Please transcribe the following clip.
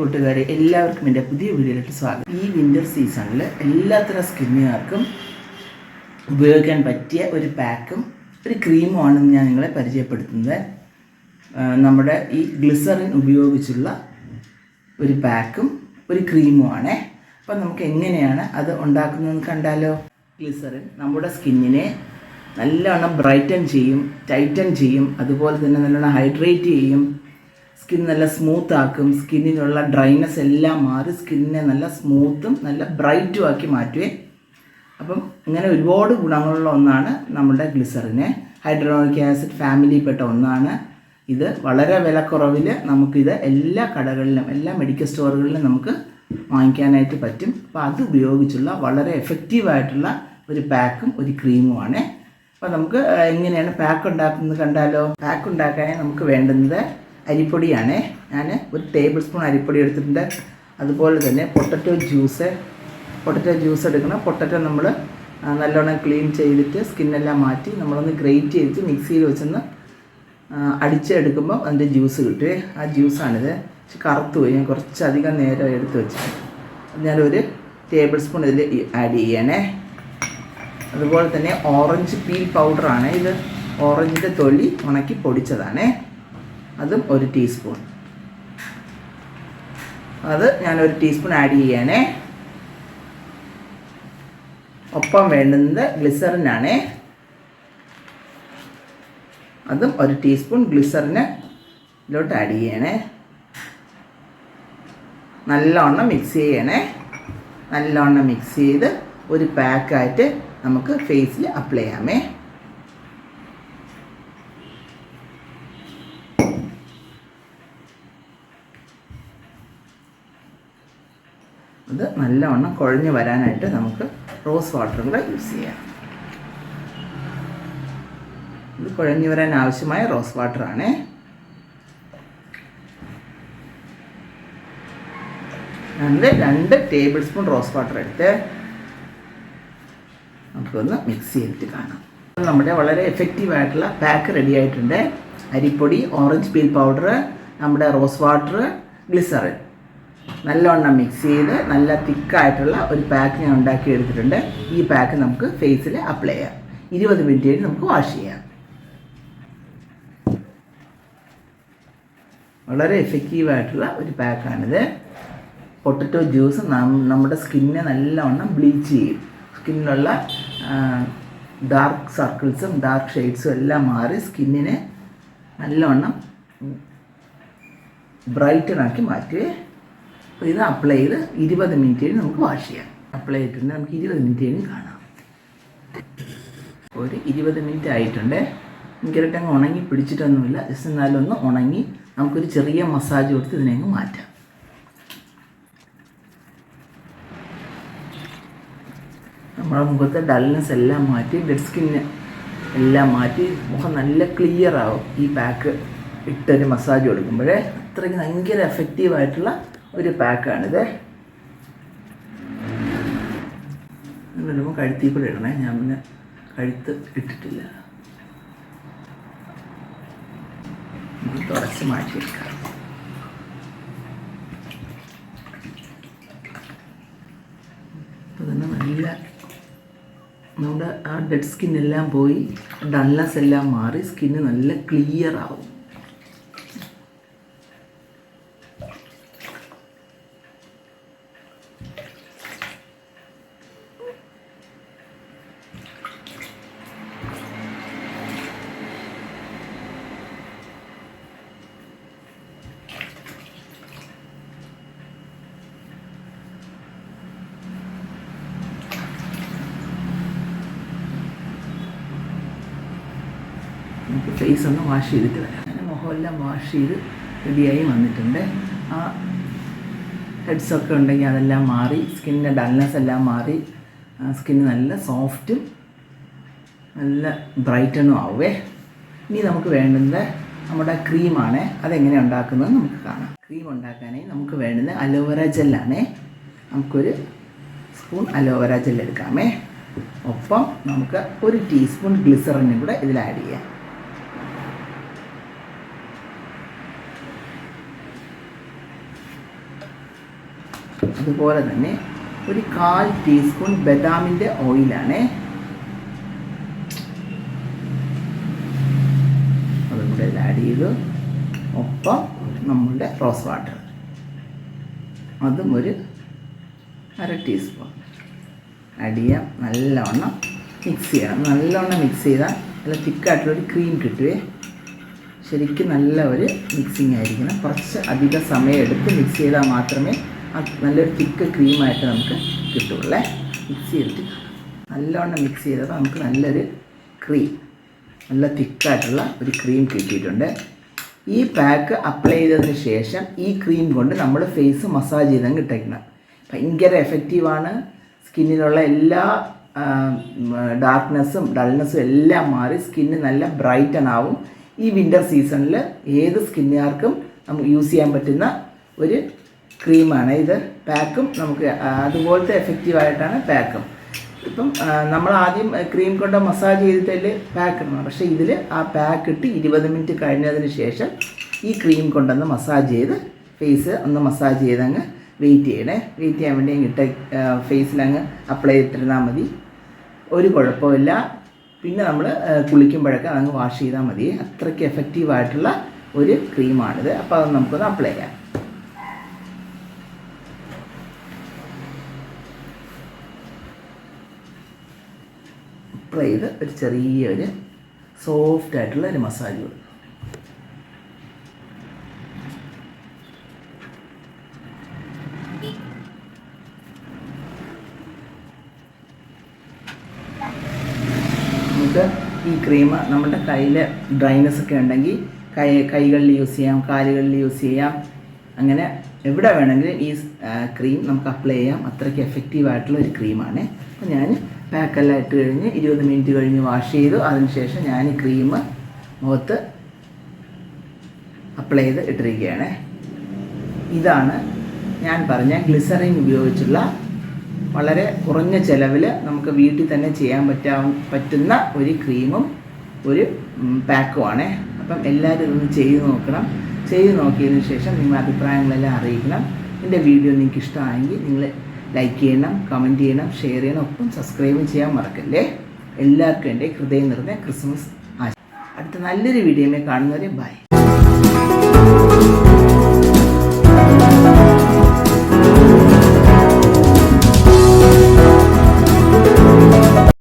കൂട്ടുകാരെ എല്ലാവർക്കും എന്റെ പുതിയ വീഡിയോയിലേക്ക് സ്വാഗതം. ഈ വിന്റർ സീസണിൽ എല്ലാത്തരം സ്കിന്നുകാർക്കും ഉപയോഗിക്കാൻ പറ്റിയ ഒരു പാക്കും ഒരു ക്രീമുമാണ് ഞാൻ നിങ്ങളെ പരിചയപ്പെടുത്തുന്നത്. നമ്മുടെ ഈ ഗ്ലിസറിൻ ഉപയോഗിച്ചുള്ള ഒരു പാക്കും ഒരു ക്രീമുമാണേ അപ്പം നമുക്ക് എങ്ങനെയാണ് അത് ഉണ്ടാക്കുന്നതെന്ന് കണ്ടാലോ? ഗ്ലിസറിൻ നമ്മുടെ സ്കിന്നിനെ നല്ലവണ്ണം ബ്രൈറ്റൻ ചെയ്യും ടൈറ്റൻ ചെയ്യും അതുപോലെ തന്നെ നല്ലോണം ഹൈഡ്രേറ്റ് ചെയ്യും. സ്കിൻ നല്ല സ്മൂത്ത് ആക്കും സ്കിന്നിനുള്ള ഡ്രൈനെസ് എല്ലാം മാറി സ്കിന്നിനെ നല്ല സ്മൂത്തും നല്ല ബ്രൈറ്റും ആക്കി മാറ്റുവേ. അപ്പം ഇങ്ങനെ ഒരുപാട് ഗുണങ്ങളുള്ള ഒന്നാണ് നമ്മുടെ ഗ്ലിസറിന്. ഹൈഡ്രോണിക് ആസിഡ് ഫാമിലിയിൽപ്പെട്ട ഒന്നാണ് ഇത്. വളരെ വിലക്കുറവിൽ നമുക്കിത് എല്ലാ കടകളിലും എല്ലാ മെഡിക്കൽ സ്റ്റോറുകളിലും നമുക്ക് വാങ്ങിക്കാനായിട്ട് പറ്റും. അപ്പോൾ അത് ഉപയോഗിച്ചുള്ള വളരെ എഫക്റ്റീവായിട്ടുള്ള ഒരു പാക്കും ഒരു ക്രീമുമാണ്. അപ്പോൾ നമുക്ക് എങ്ങനെയാണ് പാക്ക് ഉണ്ടാക്കുന്നത് കണ്ടാലോ? പാക്ക് ഉണ്ടാക്കാനായി നമുക്ക് വേണ്ടുന്നത് അരിപ്പൊടിയാണ്. ഞാൻ ഒരു ടേബിൾ സ്പൂൺ അരിപ്പൊടി എടുത്തിട്ടുണ്ട്. അതുപോലെ തന്നെ പൊട്ടറ്റോ ജ്യൂസ് പൊട്ടറ്റോ ജ്യൂസ് എടുക്കണം. പൊട്ടറ്റോ നമ്മൾ നല്ലോണം ക്ലീൻ ചെയ്തിട്ട് സ്കിന്നെല്ലാം മാറ്റി നമ്മളൊന്ന് ഗ്രേറ്റ് ചെയ്തിട്ട് മിക്സിയിൽ വെച്ചൊന്ന് അടിച്ചെടുക്കുമ്പോൾ അതിന്റെ ജ്യൂസ് കിട്ടുമേ ആ ജ്യൂസാണിത് കറുത്തു പോയി. ഞാൻ കുറച്ചധികം നേരം എടുത്ത് വെച്ചിട്ട് ഞാനൊരു ടേബിൾ സ്പൂൺ ഇതിൽ ആഡ് ചെയ്യണേ. അതുപോലെ തന്നെ ഓറഞ്ച് പീൽ പൗഡറാണ് ഇത് ഓറഞ്ചിന്റെ തൊലി ഉണക്കി പൊടിച്ചതാണേ. അതും ഒരു ടീസ്പൂൺ അത് ഞാൻ ഒരു ടീസ്പൂൺ ആഡ് ചെയ്യാനേ ഒപ്പം വേണ്ടുന്നത് ഗ്ലിസറിനാണേ അതും ഒരു ടീസ്പൂൺ ഗ്ലിസറിന് ഇതിലോട്ട് ആഡ് ചെയ്യണേ. നല്ലവണ്ണം മിക്സ് ചെയ്യണേ. നല്ലവണ്ണം മിക്സ് ചെയ്ത് ഒരു പാക്കായിട്ട് നമുക്ക് ഫേസിൽ അപ്ലൈ ചെയ്യാമേ അത് നല്ലവണ്ണം കുഴഞ്ഞു വരാനായിട്ട് നമുക്ക് റോസ് വാട്ടർ കൂടെ യൂസ് ചെയ്യാം. ഇത് കുഴഞ്ഞു വരാൻ ആവശ്യമായ റോസ് വാട്ടറാണേ. രണ്ട് രണ്ട് ടേബിൾ സ്പൂൺ റോസ് വാട്ടർ എടുത്ത് നമുക്കൊന്ന് മിക്സ് ചെയ്തിട്ട് കാണാം. നമ്മുടെ വളരെ എഫക്റ്റീവ് ആയിട്ടുള്ള പാക്ക് റെഡി ആയിട്ടുണ്ട്. അരിപ്പൊടി ഓറഞ്ച് പീൽ പൗഡർ നമ്മുടെ റോസ് വാട്ടർ ഗ്ലിസറിൻ നല്ലവണ്ണം മിക്സ് ചെയ്ത് നല്ല തിക്കായിട്ടുള്ള ഒരു പാക്ക് ഞാൻ ഉണ്ടാക്കി എടുത്തിട്ടുണ്ട് ഈ പാക്ക് നമുക്ക് ഫേസിൽ അപ്ലൈ ചെയ്യാം. ഇരുപത് മിനിറ്റ് കഴിഞ്ഞ് നമുക്ക് വാഷ് ചെയ്യാം. വളരെ എഫക്റ്റീവായിട്ടുള്ള ഒരു പാക്കാണിത് പൊട്ടറ്റോ ജ്യൂസ് നമ്മുടെ സ്കിന്നെ നല്ലവണ്ണം ബ്ലീച്ച് ചെയ്യും. സ്കിന്നിലുള്ള ഡാർക്ക് സർക്കിൾസും ഡാർക്ക് ഷെയ്ഡ്സും എല്ലാം മാറി സ്കിന്നിനെ നല്ലവണ്ണം ബ്രൈറ്റനാക്കി മാറ്റുവേ അപ്പോൾ ഇത് അപ്ലൈ ചെയ്ത് ഇരുപത് മിനിറ്റ് കഴിഞ്ഞ് നമുക്ക് വാഷ് ചെയ്യാം. അപ്ലൈ ചെയ്തിട്ടുണ്ട് നമുക്ക് ഇരുപത് മിനിറ്റ് കഴിഞ്ഞ് കാണാം. ഒരു ഇരുപത് മിനിറ്റ് ആയിട്ടുണ്ട്. ഭയങ്കരമായിട്ട് ഉണങ്ങി പിടിച്ചിട്ടൊന്നുമില്ല. ജസ്റ്റ് എന്നാലും ഒന്ന് ഉണങ്ങി നമുക്കൊരു ചെറിയ മസാജ് കൊടുത്ത് ഇതിനെ അങ്ങ് മാറ്റാം. നമ്മുടെ മുഖത്തെ ഡൾനെസ് എല്ലാം മാറ്റി ഡെഡ് സ്കിന്ന് എല്ലാം മാറ്റി മുഖം നല്ല ക്ലിയർ ആവും. ഈ പാക്ക് ഇട്ടൊരു മസാജ് കൊടുക്കുമ്പോഴേ അത്രയ്ക്ക് ഭയങ്കര എഫക്റ്റീവായിട്ടുള്ള ഒരു പാക്കാണിത്. വരുമ്പോൾ കഴുത്തിൽ കൂടെ ഇടണേ. ഞാൻ പിന്നെ കഴുത്ത് ഇട്ടിട്ടില്ല. നമുക്ക് തുടച്ച് മാറ്റിയെടുക്കാം. അപ്പോൾ നല്ല നമ്മുടെ ആ ഡെഡ് സ്കിന്നെല്ലാം പോയി ഡൾനെസ് എല്ലാം മാറി സ്കിന്ന് നല്ല ക്ലിയർ ആവും. നമുക്ക് ഫേസ് ഒന്ന് വാഷ് ചെയ്തിട്ട് വരാം അങ്ങനെ മുഖമെല്ലാം വാഷ് ചെയ്ത് റെഡിയായി വന്നിട്ടുണ്ട്. ആ ഹെഡ്സൊക്കെ ഉണ്ടെങ്കിൽ അതെല്ലാം മാറി സ്കിന്നിന്റെ ഡൾനെസ് എല്ലാം മാറി സ്കിന്ന് നല്ല സോഫ്റ്റും നല്ല ബ്രൈറ്റനും ആവുമേ ഇനി നമുക്ക് വേണ്ടുന്നത് നമ്മുടെ ക്രീമാണ്. അതെങ്ങനെ ഉണ്ടാക്കുന്നത് നമുക്ക് കാണാം. ക്രീം ഉണ്ടാക്കാനായി നമുക്ക് വേണ്ടുന്നത് അലോവേര ജെല്ലാണേ. നമുക്കൊരു സ്പൂൺ അലോവേര ജെൽ എടുക്കാമേ. ഒപ്പം നമുക്ക് ഒരു ടീസ്പൂൺ ഗ്ലിസറിനും കൂടെ ഇതിൽ ആഡ് ചെയ്യാം. അതുപോലെ തന്നെ ഒരു കാൽ ടീസ്പൂൺ ബദാമിന്റെ ഓയിലാണ്. അതും കൂടെ ആഡ് ചെയ്തു. ഒപ്പം നമ്മളുടെ റോസ് വാട്ടർ. അതും ഒരു അര ടീസ്പൂൺ. ആഡ് ചെയ്യാം. നല്ലവണ്ണം മിക്സ് ചെയ്യണം. നല്ലവണ്ണം മിക്സ് ചെയ്താൽ നല്ല തിക്കായിട്ടുള്ളൊരു ക്രീം കിട്ടുവേ. ശരിക്കും നല്ല ഒരു മിക്സിങ് ആയിരിക്കണം. കുറച്ച് അധിക സമയം എടുത്ത് മിക്സ് ചെയ്താൽ മാത്രമേ നല്ലൊരു തിക്ക് ക്രീമായിട്ട് നമുക്ക് കിട്ടുള്ളേ മിക്സ് ചെയ്തിട്ട് നല്ലവണ്ണം മിക്സ് ചെയ്തപ്പോൾ നമുക്ക് നല്ലൊരു ക്രീം നല്ല തിക്കായിട്ടുള്ള ഒരു ക്രീം കിട്ടിയിട്ടുണ്ട്. ഈ പാക്ക് അപ്ലൈ ചെയ്തതിന് ശേഷം ഈ ക്രീം കൊണ്ട് നമ്മൾ ഫേസ് മസാജ് ചെയ്താൽ കിട്ടണം ഭയങ്കര എഫക്റ്റീവാണ് സ്കിന്നിലുള്ള എല്ലാ ഡാർക്ക്നെസ്സും ഡൾനെസ്സും എല്ലാം മാറി സ്കിന്ന് നല്ല ബ്രൈറ്റൺ ആവും. ഈ വിന്റർ സീസണിൽ ഏത് സ്കിന്നുകാർക്കും നമുക്ക് യൂസ് ചെയ്യാൻ പറ്റുന്ന ഒരു ക്രീമാണ് ഇത് പാക്കും നമുക്ക് അതുപോലത്തെ എഫക്റ്റീവായിട്ടാണ് പാക്കും ഇപ്പം നമ്മൾ ആദ്യം ക്രീം കൊണ്ട് മസാജ് ചെയ്തിട്ടതിൽ പാക്ക് ഇടണം പക്ഷേ ഇതിൽ ആ പാക്ക് ഇട്ട് ഇരുപത് മിനിറ്റ് കഴിഞ്ഞതിന് ശേഷം ഈ ക്രീം കൊണ്ടൊന്ന് മസാജ് ചെയ്ത് ഫേസ് ഒന്ന് മസാജ് ചെയ്തങ്ങ് വെയിറ്റ് ചെയ്യണേ. വെയിറ്റ് ചെയ്യാൻ വേണ്ടി ഇട്ട ഫേസിലങ്ങ് അപ്ലൈ ചെയ്തിട്ടിരുന്നാൽ മതി. ഒരു കുഴപ്പമില്ല. പിന്നെ നമ്മൾ കുളിക്കുമ്പോഴൊക്കെ അതങ്ങ് വാഷ് ചെയ്താൽ മതി. അത്രയ്ക്ക് എഫക്റ്റീവായിട്ടുള്ള ഒരു ക്രീമാണിത് അപ്പോൾ അത് നമുക്കൊന്ന് അപ്ലൈ ചെയ്യാം. അപ്ലൈ ചെയ്ത് ഒരു ചെറിയൊരു സോഫ്റ്റ് ആയിട്ടുള്ള ഒരു മസാജ് കൊടുക്കും. ഈ ക്രീം നമ്മുടെ കയ്യിൽ ഡ്രൈനസ് ഒക്കെ ഉണ്ടെങ്കിൽ കൈ കൈകളിൽ യൂസ് ചെയ്യാം കാലുകളിൽ യൂസ് ചെയ്യാം. അങ്ങനെ എവിടെ വേണമെങ്കിലും ഈ ക്രീം നമുക്ക് അപ്ലൈ ചെയ്യാം. അത്രയ്ക്ക് എഫക്റ്റീവ് ആയിട്ടുള്ള ഒരു ക്രീമാണ് അപ്പോൾ ഞാൻ പാക്കെല്ലാം ഇട്ട് കഴിഞ്ഞ് ഇരുപത് മിനിറ്റ് കഴിഞ്ഞ് വാഷ് ചെയ്തു. അതിനുശേഷം ഞാൻ ഈ ക്രീം മുഖത്ത് അപ്ലൈ ചെയ്ത് ഇട്ടിരിക്കുകയാണ്. ഇതാണ് ഞാൻ പറഞ്ഞ ഗ്ലിസറിൻ ഉപയോഗിച്ചുള്ള വളരെ കുറഞ്ഞ ചിലവിൽ നമുക്ക് വീട്ടിൽ തന്നെ ചെയ്യാൻ പറ്റാ പറ്റുന്ന ഒരു ക്രീമും ഒരു പാക്കുമാണ് അപ്പം എല്ലാവരും ഇതൊന്ന് ചെയ്ത് നോക്കണം. ചെയ്തു നോക്കിയതിന് ശേഷം നിങ്ങളുടെ അഭിപ്രായങ്ങളെല്ലാം അറിയിക്കണം. എന്റെ വീഡിയോ നിങ്ങൾക്ക് ഇഷ്ടമായെങ്കിൽ നിങ്ങൾ ലൈക്ക് ചെയ്യണം കമന്റ് ചെയ്യണം ഷെയർ ചെയ്യണം ഒപ്പം സബ്സ്ക്രൈബ് ചെയ്യാൻ മറക്കല്ലേ? എല്ലാവർക്കും എന്റെ ഹൃദയം നിറഞ്ഞ ക്രിസ്മസ് ആശ അടുത്ത നല്ലൊരു വീഡിയോയിൽ കാണുന്നവരെ ബൈ